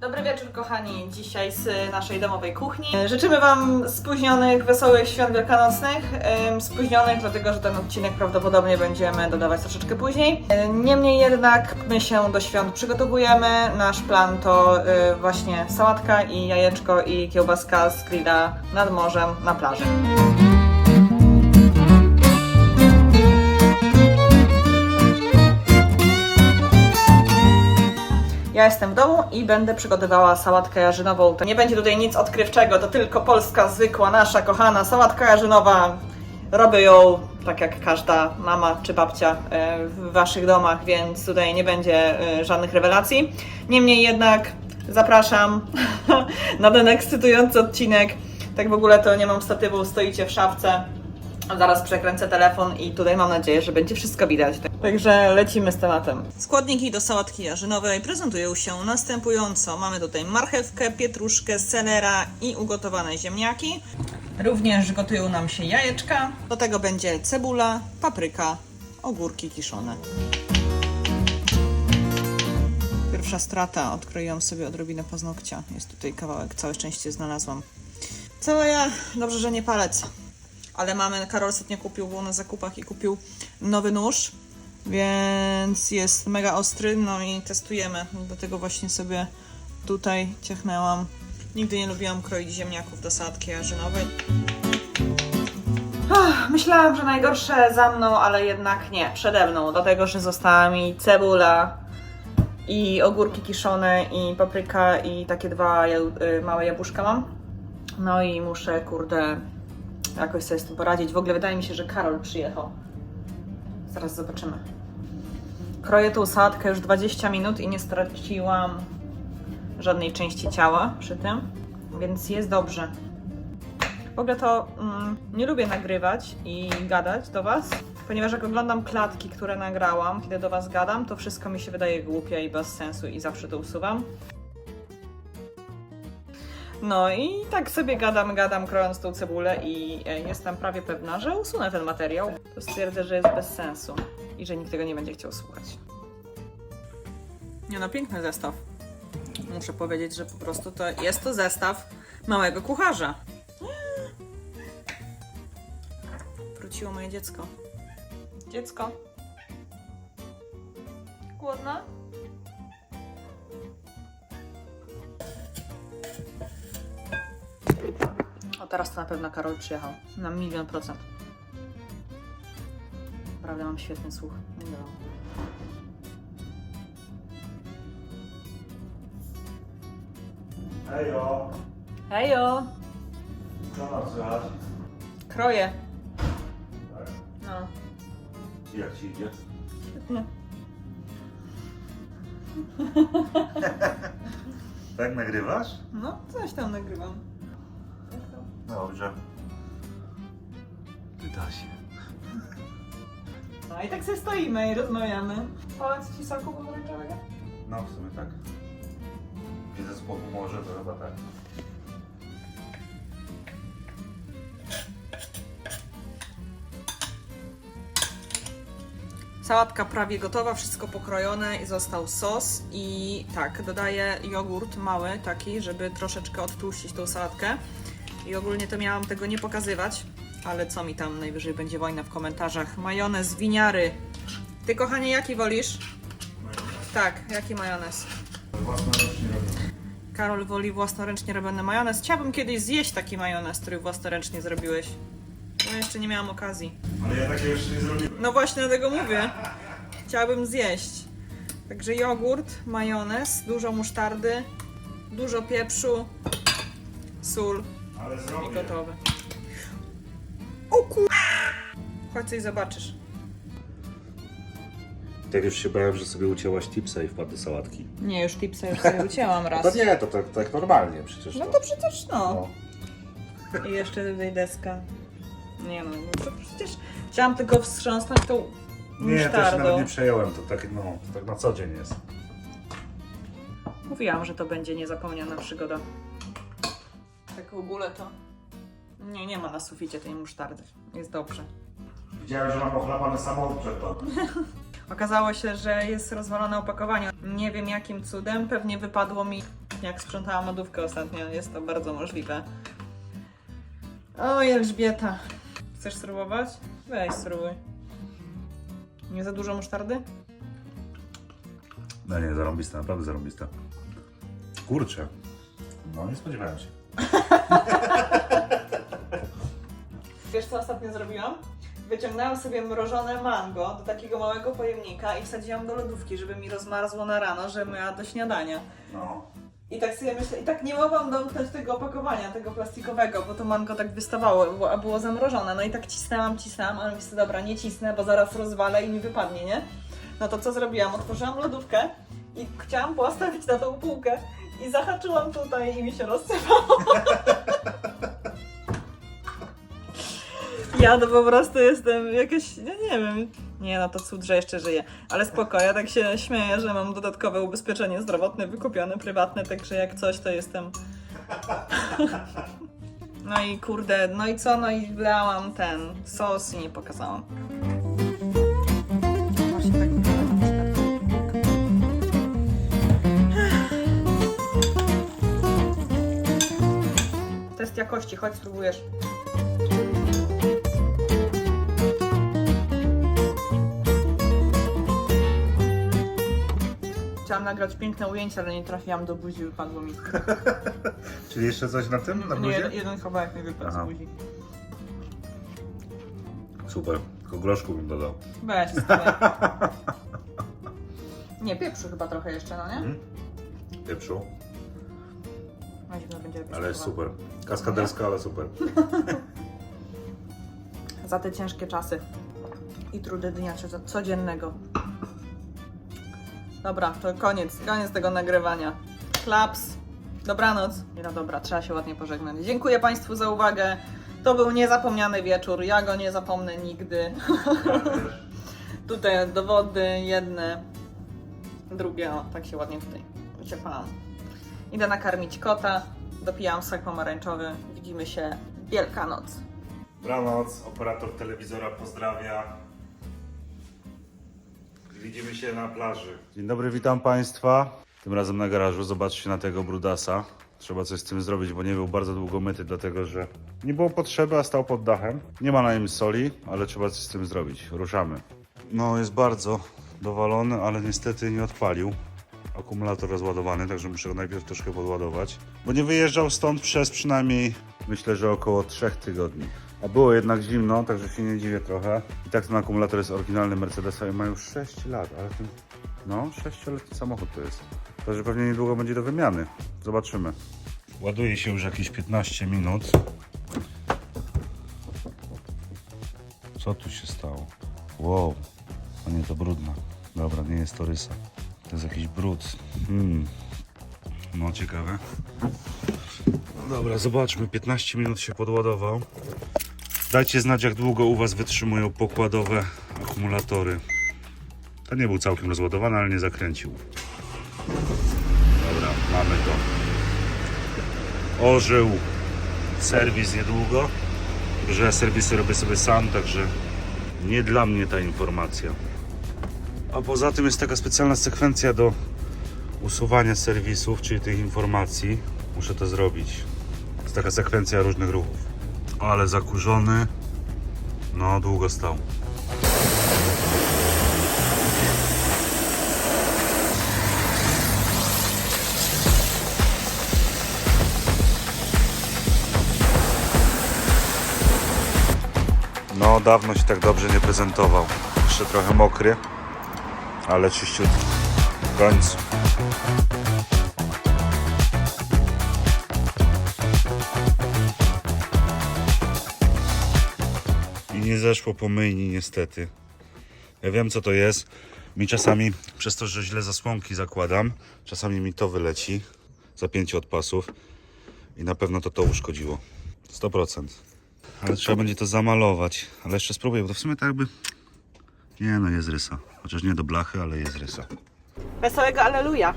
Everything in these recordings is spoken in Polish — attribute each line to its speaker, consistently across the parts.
Speaker 1: Dobry wieczór, kochani. Dzisiaj z naszej domowej kuchni. Życzymy Wam spóźnionych, wesołych świąt wielkanocnych. Spóźnionych, dlatego że ten odcinek prawdopodobnie będziemy dodawać troszeczkę później. E, Niemniej jednak my się do świąt przygotowujemy. Nasz plan to e, właśnie sałatka i jajeczko i kiełbaska z grilla nad morzem na plaży. Ja jestem w domu i będę przygotowała sałatkę jarzynową. To nie będzie tutaj nic odkrywczego, to tylko polska, zwykła, nasza, kochana sałatka jarzynowa. Robię ją tak jak każda mama czy babcia e, w waszych domach, więc tutaj nie będzie e, żadnych rewelacji. Niemniej jednak zapraszam na ten ekscytujący odcinek. Tak w ogóle to nie mam statywu, stoicie w szafce. Zaraz przekręcę telefon i tutaj mam nadzieję, że będzie wszystko widać. Także lecimy z tematem. Składniki do sałatki jarzynowej prezentują się następująco. Mamy tutaj marchewkę, pietruszkę, selera i ugotowane ziemniaki. Również gotują nam się jajeczka. Do tego będzie cebula, papryka, ogórki kiszone. Pierwsza strata. Odkroiłam sobie odrobinę paznokcia. Jest tutaj kawałek, całe szczęście znalazłam. Całe ja, dobrze, że nie palec. Ale mamy, Karol ostatnio kupił, był na zakupach i kupił nowy nóż, więc jest mega ostry, no i testujemy. Dlatego właśnie sobie tutaj ciachnęłam. Nigdy nie lubiłam kroić ziemniaków do sadki jarzynowej. Myślałam, że najgorsze za mną, ale jednak nie, przede mną, dlatego że została mi cebula i ogórki kiszone i papryka i takie dwa y, małe jabłuszka mam. No i muszę, kurde, jakoś sobie z tym poradzić. W ogóle wydaje mi się, że Karol przyjechał. Zaraz zobaczymy. Kroję tą sałatkę już 20 minut i nie straciłam żadnej części ciała przy tym, więc jest dobrze. W ogóle to mm, nie lubię nagrywać i gadać do Was, ponieważ jak oglądam klatki, które nagrałam, kiedy do Was gadam, to wszystko mi się wydaje głupie i bez sensu i zawsze to usuwam. No i tak sobie gadam, gadam, krojąc tą cebulę i e, jestem prawie pewna, że usunę ten materiał. To stwierdzę, że jest bez sensu i że nikt tego nie będzie chciał słuchać. Nie no, piękny zestaw. Muszę powiedzieć, że po prostu to jest to zestaw małego kucharza. Wróciło moje dziecko. Dziecko. Głodna? Teraz to na pewno Karol przyjechał. Na milion procent. Naprawdę mam świetny słuch. Wiem.
Speaker 2: Hejo,
Speaker 1: Hejo!
Speaker 2: co nam słychać?
Speaker 1: Kroję.
Speaker 2: Tak?
Speaker 1: No.
Speaker 2: Jak ci idzie?
Speaker 1: Świetnie.
Speaker 2: Tak nagrywasz?
Speaker 1: No, coś tam nagrywam.
Speaker 2: Dobrze. Pyta się.
Speaker 1: No i tak sobie stoimy i rozmawiamy. Polec ci soku pomarańczowego?
Speaker 2: No w sumie tak. Widzę z boku morze, to chyba tak.
Speaker 1: Sałatka prawie gotowa, wszystko pokrojone i został sos i tak, dodaję jogurt mały taki, żeby troszeczkę odtłuścić tą sałatkę i ogólnie to miałam tego nie pokazywać, ale co mi tam, najwyżej będzie wojna w komentarzach. Majonez, winiary. Ty kochanie, jaki wolisz? Tak, jaki majonez?
Speaker 2: Własnoręcznie robię.
Speaker 1: Karol woli własnoręcznie robiony majonez. Chciałabym kiedyś zjeść taki majonez, który własnoręcznie zrobiłeś. No jeszcze nie miałam okazji.
Speaker 2: Ale ja takiego jeszcze nie zrobiłem.
Speaker 1: No właśnie dlatego mówię. Chciałabym zjeść. Także jogurt, majonez, dużo musztardy, dużo pieprzu, sól
Speaker 2: Ale
Speaker 1: i
Speaker 2: zrobię.
Speaker 1: gotowe. O kur... Chodź coś zobaczysz.
Speaker 3: Tak już się bałem, że sobie ucięłaś tipsa i wpadł do sałatki.
Speaker 1: Nie, już tipsa już sobie ucięłam raz.
Speaker 3: To nie, to tak, tak normalnie przecież.
Speaker 1: No
Speaker 3: to.
Speaker 1: to przecież no.
Speaker 3: No.
Speaker 1: I jeszcze tutaj deska. Nie no, no to przecież chciałam tylko wstrząsnąć tą
Speaker 3: Nie, też się
Speaker 1: musztardą.
Speaker 3: nawet nie przejąłem, to tak, no, to tak na co dzień jest.
Speaker 1: Mówiłam, że to będzie niezapomniana przygoda. Tak w ogóle to... Nie, nie ma na suficie tej musztardy. Jest dobrze.
Speaker 2: Widziałem, że mam ochlapany samochód przed tobą.
Speaker 1: Okazało się, że jest rozwalone opakowanie. Nie wiem jakim cudem, pewnie wypadło mi jak sprzątałam lodówkę ostatnio. Jest to bardzo możliwe. Oj, Elżbieta. Chcesz spróbować? Weź spróbuj. Nie za dużo musztardy?
Speaker 3: No nie, zarąbista, naprawdę zarąbista. Kurczę. No nie spodziewałem się.
Speaker 1: Wiesz co ostatnio zrobiłam? Wyciągnęłam sobie mrożone mango do takiego małego pojemnika i wsadziłam do lodówki, żeby mi rozmarzło na rano, żebym miała do śniadania.
Speaker 3: No.
Speaker 1: I tak sobie myślę, i tak nie mogłam domknąć tego opakowania, tego plastikowego, bo to mango tak wystawało, a było zamrożone. No i tak cisnęłam, cisnęłam, ale myślę, dobra, nie cisnę, bo zaraz rozwalę i mi wypadnie, nie? No to co zrobiłam? Otworzyłam lodówkę i chciałam postawić na tą półkę i zahaczyłam tutaj i mi się rozsypało. Ja to po prostu jestem jakaś, ja nie wiem. Nie, no to cud, że jeszcze żyję. Ale spoko, ja tak się śmieję, że mam dodatkowe ubezpieczenie zdrowotne wykupione, prywatne, także jak coś, to jestem... No i kurde, no i co? No i wlałam ten sos i nie pokazałam. Jakości, chodź spróbujesz. Chciałam nagrać piękne ujęcie, ale nie trafiłam do buzi, wypadło mi.
Speaker 3: Czyli jeszcze coś na tym, na
Speaker 1: Nie,
Speaker 3: bluzie?
Speaker 1: jeden, kawałek mi wypadł
Speaker 3: Aha.
Speaker 1: z buzi.
Speaker 3: Super, tylko groszku bym dodał.
Speaker 1: Weź sobie. Nie, pieprzu chyba trochę jeszcze, no nie?
Speaker 3: Mhm. Pieprzu,
Speaker 1: będzie
Speaker 3: ale jest
Speaker 1: chyba.
Speaker 3: super. Kaskaderska, ale super.
Speaker 1: Za te ciężkie czasy i trudy dnia co- codziennego. Dobra, to koniec, koniec tego nagrywania. Klaps. Dobranoc. Nie no dobra, trzeba się ładnie pożegnać. Dziękuję Państwu za uwagę. To był niezapomniany wieczór. Ja go nie zapomnę nigdy. Tutaj dowody jedne, drugie, o, tak się ładnie tutaj wyciepałam. Idę nakarmić kota, dopijam sok pomarańczowy. Widzimy się Wielkanoc.
Speaker 3: Dobranoc, operator telewizora pozdrawia. Widzimy się na plaży. Dzień dobry, witam Państwa. Tym razem na garażu. Zobaczcie na tego brudasa. Trzeba coś z tym zrobić, bo nie był bardzo długo myty, dlatego że nie było potrzeby, a stał pod dachem. Nie ma na nim soli, ale trzeba coś z tym zrobić. Ruszamy. No, jest bardzo dowalony, ale niestety nie odpalił. Akumulator rozładowany, także muszę go najpierw troszkę podładować. Bo nie wyjeżdżał stąd przez przynajmniej, myślę, że około 3 tygodni. A było jednak zimno, także się nie dziwię trochę. I tak ten akumulator jest oryginalny Mercedesa i ma już 6 lat, ale ten, no 6-letni samochód to jest. Także pewnie niedługo będzie do wymiany. Zobaczymy. Ładuje się już jakieś 15 minut. Co tu się stało? Wow, a nie to brudna. Dobra, nie jest to rysa. To jest jakiś brud. Hmm. No ciekawe. Dobra, zobaczmy. 15 minut się podładował. Dajcie znać, jak długo u Was wytrzymują pokładowe akumulatory. To nie był całkiem rozładowany, ale nie zakręcił. Dobra, mamy to. Ożył serwis niedługo. Że serwisy robię sobie sam, także nie dla mnie ta informacja. A poza tym jest taka specjalna sekwencja do usuwania serwisów, czyli tych informacji. Muszę to zrobić. Jest taka sekwencja różnych ruchów. Ale zakurzony. No, długo stał. No, dawno się tak dobrze nie prezentował. Jeszcze trochę mokry, ale czyściutki. W końcu. I nie zeszło po myjni niestety. Ja wiem co to jest. Mi czasami, przez to, że źle zasłonki zakładam, czasami mi to wyleci. Zapięcie od pasów. I na pewno to to uszkodziło. 100%. Ale trzeba będzie to zamalować. Ale jeszcze spróbuję, bo to w sumie tak jakby... Nie no, jest rysa. Chociaż nie do blachy, ale jest rysa.
Speaker 1: Wesołego Aleluja.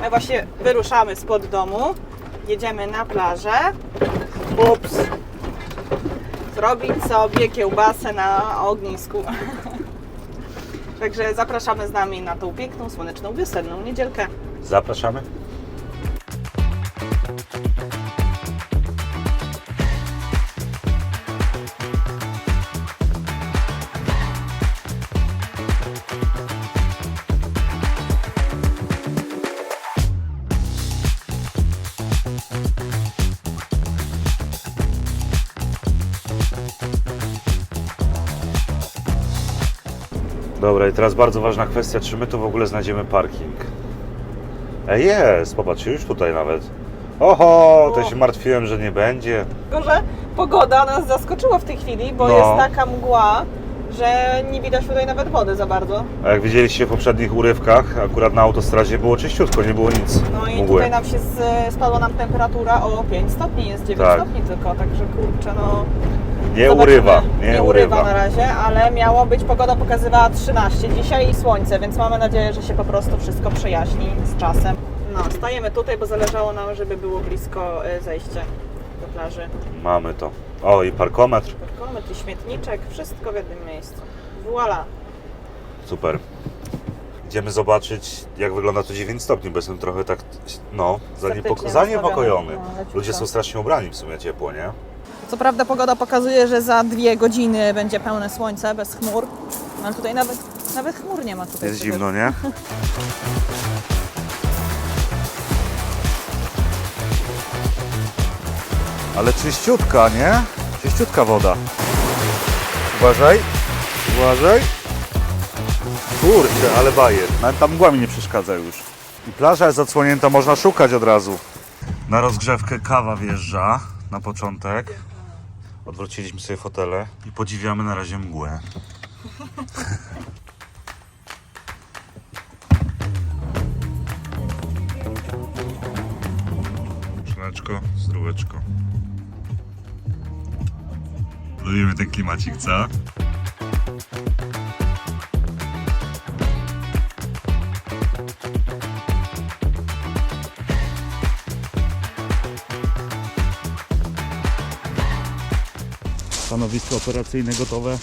Speaker 1: My właśnie wyruszamy spod domu. Jedziemy na plażę. Ups. Zrobić sobie kiełbasę na ognisku. Także zapraszamy z nami na tą piękną, słoneczną, wiosenną niedzielkę.
Speaker 3: Zapraszamy. Dobra, i teraz bardzo ważna kwestia, czy my tu w ogóle znajdziemy parking? Ej, jest, popatrzcie, już tutaj nawet. Oho, to się martwiłem, że nie będzie.
Speaker 1: Tylko, że pogoda nas zaskoczyła w tej chwili, bo
Speaker 3: No.
Speaker 1: jest taka mgła, że nie widać tutaj nawet wody za bardzo.
Speaker 3: A jak widzieliście w poprzednich urywkach, akurat na autostradzie było czyściutko, nie było nic
Speaker 1: No i
Speaker 3: mgły.
Speaker 1: tutaj nam się z, spadła nam temperatura o 5 stopni, jest 9
Speaker 3: Tak.
Speaker 1: stopni tylko, także kurczę, no...
Speaker 3: Nie
Speaker 1: zobaczymy.
Speaker 3: urywa, nie,
Speaker 1: nie
Speaker 3: urywa.
Speaker 1: na razie, ale miało być, pogoda pokazywała 13 dzisiaj i słońce, więc mamy nadzieję, że się po prostu wszystko przejaśni z czasem. No, stajemy tutaj, bo zależało nam, żeby było blisko y, zejście do plaży.
Speaker 3: Mamy to. O, i parkometr.
Speaker 1: Parkometr i śmietniczek, wszystko w jednym miejscu. Voila!
Speaker 3: Super. Idziemy zobaczyć, jak wygląda to 9 stopni, bo jestem trochę tak, no, zaniepoko- zaniepokojony.
Speaker 1: No.
Speaker 3: Ludzie są strasznie ubrani w sumie ciepło, nie?
Speaker 1: Co prawda pogoda pokazuje, że za dwie godziny będzie pełne słońce, bez chmur, ale tutaj nawet, nawet chmur nie ma tutaj.
Speaker 3: Jest zimno, nie? Ale czyściutka, nie? Czyściutka woda. Uważaj, uważaj. Kurczę, ale bajer. Nawet ta mgła mi nie przeszkadza już. I plaża jest odsłonięta, można szukać od razu. Na rozgrzewkę kawa wjeżdża na początek. Odwróciliśmy sobie fotele i podziwiamy na razie mgłę. Szleczko, zdróweczko. Lubimy ten klimacik, co? Stanowisko operacyjne gotowe.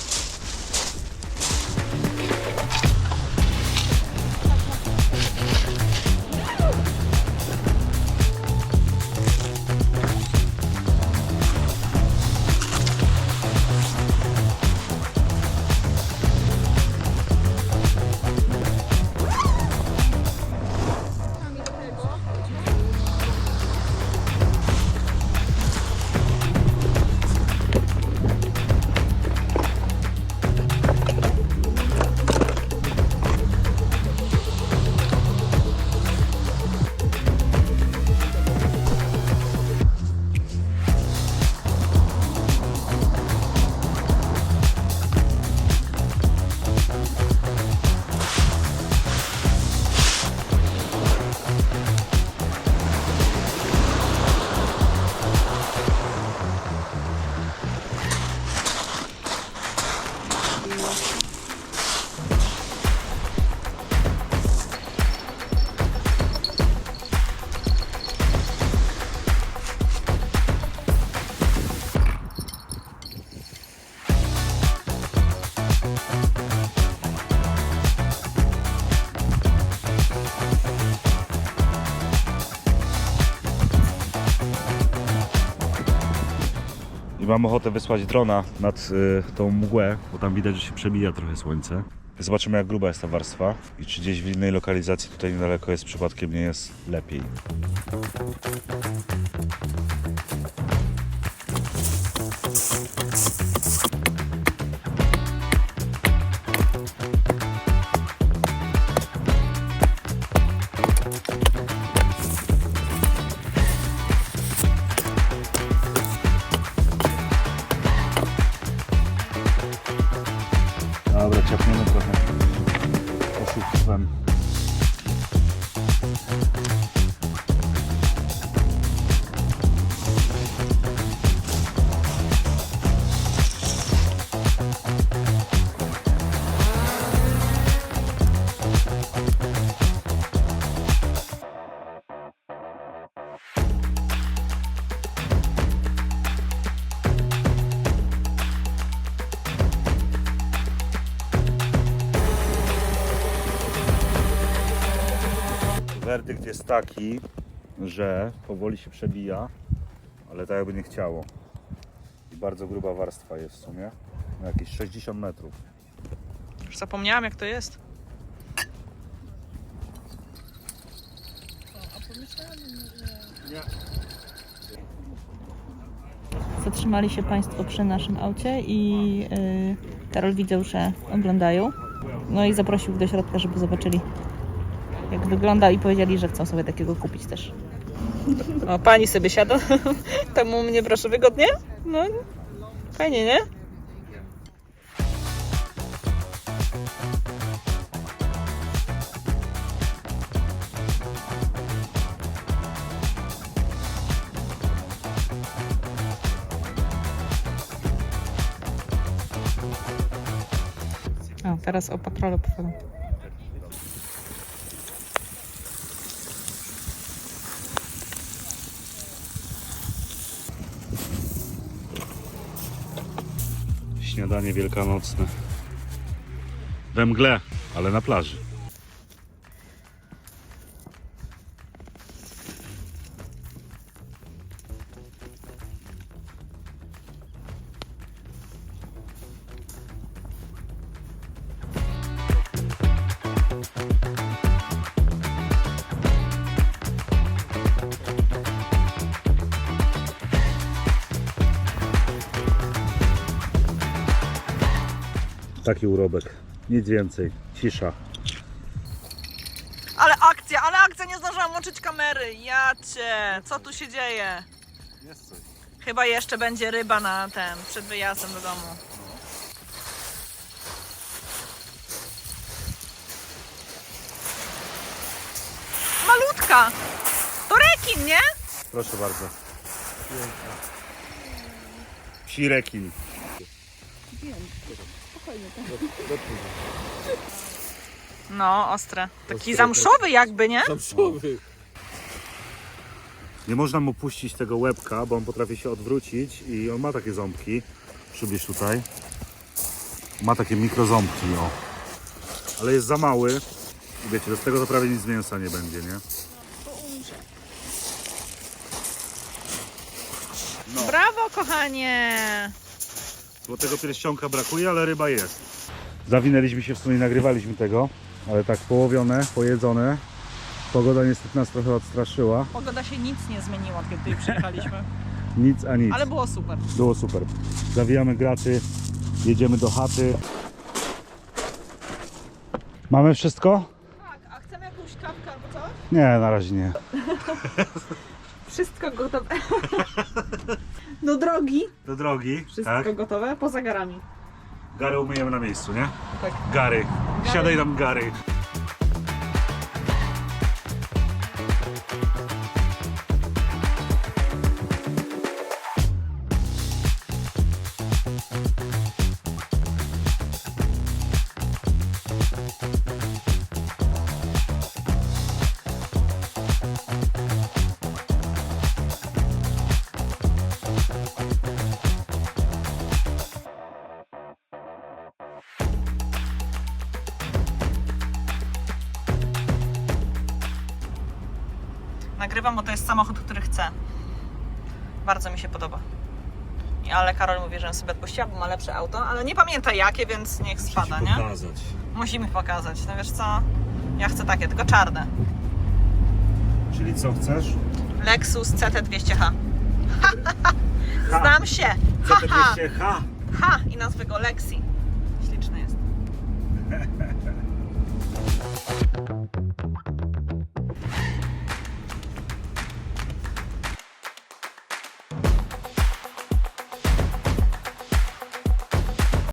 Speaker 3: Mam ochotę wysłać drona nad y, tą mgłę, bo tam widać, że się przebija trochę słońce. Zobaczymy jak gruba jest ta warstwa i czy gdzieś w innej lokalizacji tutaj niedaleko jest przypadkiem nie jest lepiej. Werdykt jest taki, że powoli się przebija, ale tak jakby nie chciało. I bardzo gruba warstwa jest w sumie. Na jakieś 60 metrów.
Speaker 1: Już zapomniałam jak to jest.
Speaker 4: Zatrzymali się Państwo przy naszym aucie i yy, Karol widział, że oglądają. No i zaprosił ich do środka, żeby zobaczyli jak wygląda i powiedzieli, że chcą sobie takiego kupić też.
Speaker 1: O, pani sobie siada. Temu mnie proszę wygodnie? No, fajnie, nie?
Speaker 4: O, teraz o patrolu powiem.
Speaker 3: Śniadanie wielkanocne. We mgle, ale na plaży. Taki urobek. Nic więcej. Cisza.
Speaker 1: Ale akcja, ale akcja, nie zdążyłam łączyć kamery. Ja cię, co tu się dzieje?
Speaker 3: Jest coś.
Speaker 1: Chyba jeszcze będzie ryba na ten, przed wyjazdem do domu. Malutka! To rekin, nie?
Speaker 3: Proszę bardzo. Psi rekin.
Speaker 1: No, ostre. Taki zamszowy jakby, nie?
Speaker 3: Nie można mu puścić tego łebka, bo on potrafi się odwrócić i on ma takie ząbki. Przybliż tutaj. Ma takie mikroząbki, o. Ale jest za mały. I wiecie, z tego to prawie nic mięsa nie będzie, nie?
Speaker 1: Brawo, kochanie!
Speaker 3: Bo tego pierścionka brakuje, ale ryba jest. Zawinęliśmy się, w sumie nagrywaliśmy tego, ale tak połowione, pojedzone. Pogoda niestety nas trochę odstraszyła.
Speaker 1: Pogoda się nic nie zmieniła, od kiedy tutaj przyjechaliśmy.
Speaker 3: Nic a nic.
Speaker 1: Ale było super.
Speaker 3: Było super. Zawijamy graty, jedziemy do chaty. Mamy wszystko?
Speaker 1: Tak, a chcemy jakąś kawkę albo coś?
Speaker 3: Nie, na razie nie.
Speaker 1: Wszystko gotowe. Do drogi.
Speaker 3: Do drogi.
Speaker 1: Wszystko gotowe, poza garami.
Speaker 3: Gary umyjemy na miejscu, nie?
Speaker 1: Tak.
Speaker 3: Gary. Siadaj tam Gary.
Speaker 1: Bardzo mi się podoba. Ale Karol mówi, że sobie odpuściła, bo ma lepsze auto, ale nie pamięta jakie, więc niech spada, nie?
Speaker 3: pokazać.
Speaker 1: Musimy pokazać. No wiesz co? Ja chcę takie, tylko czarne.
Speaker 3: Czyli co chcesz?
Speaker 1: Lexus CT200H. Znam się! Co to Haha!
Speaker 3: się ha?
Speaker 1: Ha! I nazwę go Lexi. Śliczny jest.